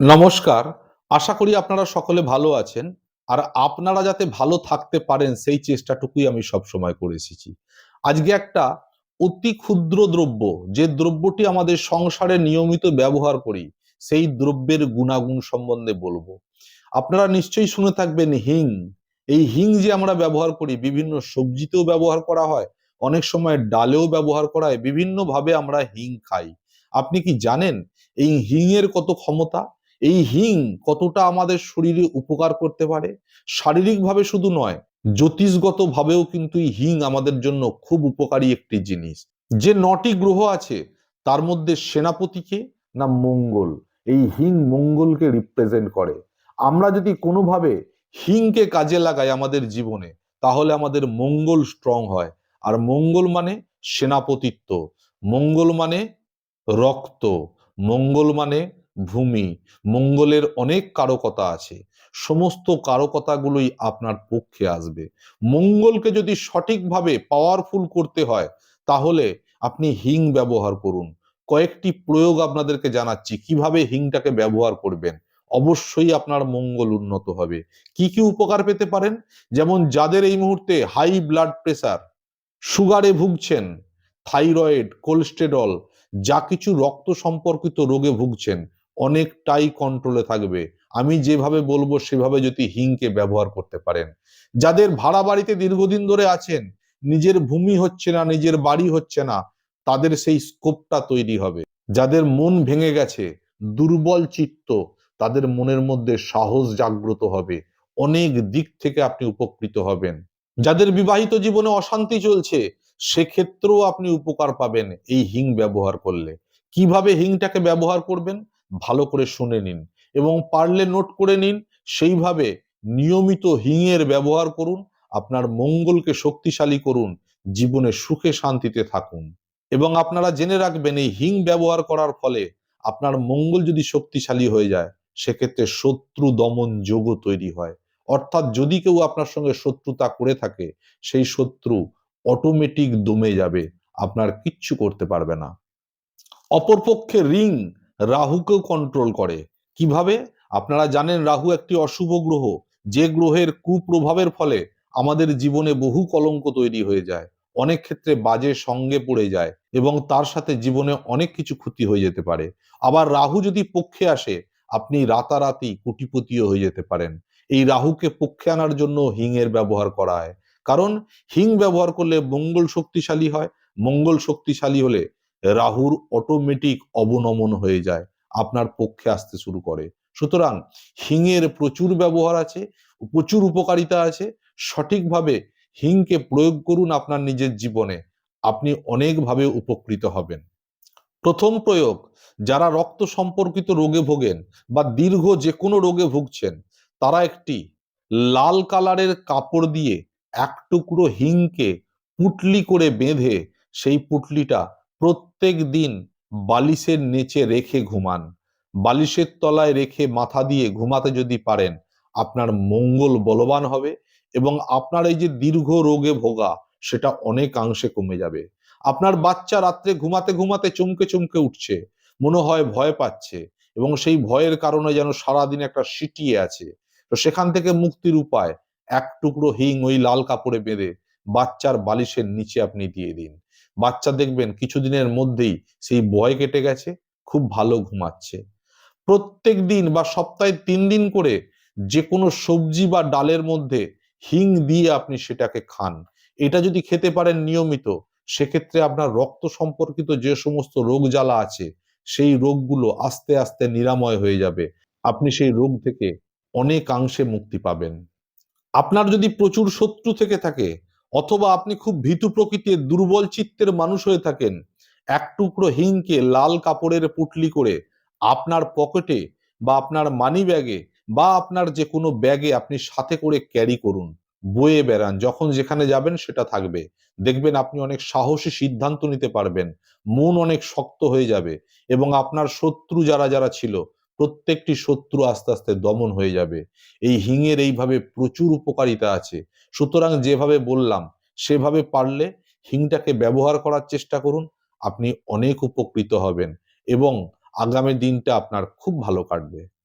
নমস্কার। আশা করি আপনারা সকলে ভালো আছেন আর আপনারা যাতে ভালো থাকতে পারেন সেই চেষ্টাটুকুই আমি সব সময় করে এসেছি। আজকে একটা অতি ক্ষুদ্র দ্রব্য, যে দ্রব্যটি আমাদের সংসারে নিয়মিত ব্যবহার করি, সেই দ্রব্যের গুণাগুণ সম্বন্ধে বলব। আপনারা নিশ্চয়ই শুনে থাকবেন হিং। এই হিং যে আমরা ব্যবহার করি, বিভিন্ন সবজিতেও ব্যবহার করা হয়, অনেক সময় ডালেও ব্যবহার করা হয়, বিভিন্নভাবে আমরা হিং খাই। আপনি কি জানেন এই হিং এর কত ক্ষমতা? এই হিং কতটা আমাদের শরীরে উপকার করতে পারে? শারীরিকভাবে শুধু নয় জ্যোতিষগত ভাবেও কিন্তু এই হিং আমাদের জন্য খুব উপকারী একটি জিনিস। যে নটি গ্রহ আছে, তার মধ্যে সেনাপতিকে না মঙ্গল? এই হিং মঙ্গলকে রিপ্রেজেন্ট করে। আমরা যদি কোনোভাবে হিংকে কাজে লাগাই আমাদের জীবনে, তাহলে আমাদের মঙ্গল স্ট্রং হয়। আর মঙ্গল মানে সেনাপতিত্ব। মঙ্গল মানে রক্ত। মঙ্গল মানে ভূমি, মঙ্গলের অনেক কারকতা আছে। সমস্ত কারকতাগুলোই আপনার পক্ষে আসবে। মঙ্গলকে যদি সঠিকভাবে পাওয়ারফুল করতে হয়, তাহলে আপনি হিং ব্যবহার করুন। কয়েকটি প্রয়োগ আপনাদেরকে জানাচ্ছি, কীভাবে হিংটাকে ব্যবহার করবেন? অবশ্যই আপনার মঙ্গল উন্নত হবে। কি কি উপকার পেতে পারেন? যেমন যাদের এই মুহূর্তে হাই ব্লাড প্রেসার সুগারে ভুগছেন থাইরয়েড কোলেস্টেরল যা কিছু রক্ত সম্পর্কিত রোগে ভুগছেন অনেকটাই কন্ট্রোলে থাকবে। আমি যেভাবে বলব, সেভাবে যদি হিংকে ব্যবহার করতে পারেন। যাদের ভাড়া বাড়িতে দীর্ঘদিন ধরে আছেন, নিজের ভূমি হচ্ছে না, নিজের বাড়ি হচ্ছে না, তাদের সেই স্কোপটা তৈরি হবে। যাদের মন ভেঙে গেছে, দুর্বল চিত্ত, তাদের মনের মধ্যে সাহস জাগ্রত হবে। অনেক দিক থেকে আপনি উপকৃত হবেন। যাদের বিবাহিত জীবনে অশান্তি চলছে, সেক্ষেত্রেও আপনি উপকার পাবেন এই হিং ব্যবহার করলে। কীভাবে হিংটাকে ব্যবহার করবেন? ভালো করে শুনে নিন এবং পারলে নোট করে নিন, সেইভাবে নিয়মিত হিংয়ের ব্যবহার করুন, আপনার মঙ্গলকে শক্তিশালী করুন, জীবনে সুখে শান্তিতে থাকুন। এবং আপনারা জেনে রাখবেন, এই হিং ব্যবহার করার ফলে আপনার মঙ্গল যদি শক্তিশালী হয়ে যায়, সেক্ষেত্রে শত্রু দমন যোগও তৈরি হয়। অর্থাৎ যদি কেউ আপনার সঙ্গে শত্রুতা করে থাকে, সেই শত্রু অটোমেটিক দমে যাবে, আপনার কিচ্ছু করতে পারবে না। অপরপক্ষে রিং রাহুকেও কন্ট্রোল করে। কীভাবে? আপনারা জানেন রাহু একটি অশুভ গ্রহ। যে গ্রহের কুপ্রভাবের ফলে আমাদের জীবনে বহু কলঙ্ক তৈরি হয়ে যায়। অনেক ক্ষেত্রে বাজে সঙ্গে পড়ে যায় এবং তার সাথে জীবনে অনেক কিছু ক্ষতি হয়ে যেতে পারে। আবার রাহু যদি পক্ষে আসে, আপনি রাতারাতি কোটিপতিও হয়ে যেতে পারেন। এই রাহুকে পক্ষে আনার জন্য হিংয়ের ব্যবহার করা হয়। কারণ হিং ব্যবহার করলে মঙ্গল শক্তিশালী হয়। মঙ্গল শক্তিশালী হলে রাহুর অটোমেটিক অবনমন হয়ে যায়, আপনার পক্ষে আসতে শুরু করে। সুতরাং হিংয়ের প্রচুর ব্যবহার আছে, প্রচুর উপকারিতা আছে, সঠিকভাবে হিংকে প্রয়োগ করুন আপনার নিজের জীবনে, আপনি অনেকভাবে উপকৃত হবেন। প্রথম প্রয়োগ, যারা রক্ত সম্পর্কিত রোগে ভোগেন বা দীর্ঘ যে কোনো রোগে ভুগছেন, তারা একটি লাল কালারের কাপড় দিয়ে এক টুকরো হিংকে পুটলি করে বেঁধে সেই পুটলিটা প্রত্যেক দিন বালিশের নিচে রেখে ঘুমান। বালিশের তলায় রেখে মাথা দিয়ে ঘুমাতে যদি পারেন, আপনার মঙ্গল বলবান হবে এবং আপনার এই যে দীর্ঘ রোগে ভোগা, সেটা অনেকাংশে কমে যাবে। আপনার বাচ্চা রাত্রে ঘুমাতে ঘুমাতে চমকে চমকে উঠছে, মনে হয় ভয় পাচ্ছে এবং সেই ভয়ের কারণে যেন সারাদিন একটা সিটিয়ে আছে। তো সেখান থেকে মুক্তির উপায়, এক টুকরো হিং ওই লাল কাপড়ে বেঁধে বাচ্চার বালিশের নিচে আপনি দিয়ে দিন। বাচ্চা দেখবেন কিছুদিনের মধ্যেই সেই ভয় কেটে গেছে, খুব ভালো ঘুমাচ্ছে। প্রত্যেক দিন বা সপ্তাহে তিন দিন করে যে কোনো সবজি বা ডালের মধ্যে হিং দিয়ে আপনি সেটাকে খান। এটা যদি খেতে পারেন নিয়মিত, সেক্ষেত্রে আপনার রক্ত সম্পর্কিত যে সমস্ত রোগ জ্বালা আছে, সেই রোগগুলো আস্তে আস্তে নিরাময় হয়ে যাবে। আপনি সেই রোগ থেকে অনেকাংশে মুক্তি পাবেন। আপনার যদি প্রচুর শত্রু থেকে থাকে অথবা আপনি খুব ভীতু প্রকৃতির দুর্বল চিত্তের মানুষ হয়ে থাকেন, এক টুকরো হিংকে লাল কাপড়ের পুটলি করে আপনার পকেটে বা আপনার মানি ব্যাগে বা আপনার যে কোনো ব্যাগে আপনি সাথে করে ক্যারি করুন, বয়ে বেড়ান, যখন যেখানে যাবেন সেটা থাকবে। দেখবেন আপনি অনেক সাহসী সিদ্ধান্ত নিতে পারবেন, মন অনেক শক্ত হয়ে যাবে এবং আপনার শত্রু যারা যারা ছিল প্রত্যেকটি শত্রু আস্তে আস্তে দমন হয়ে যাবে। এই হিঙের এইভাবে প্রচুর উপকারিতা আছে। সুতরাং যেভাবে বললাম, সেভাবে পারলে হিংটাকে ব্যবহার করার চেষ্টা করুন, আপনি অনেক উপকৃত হবেন এবং আগামী দিনটা আপনার খুব ভালো কাটবে।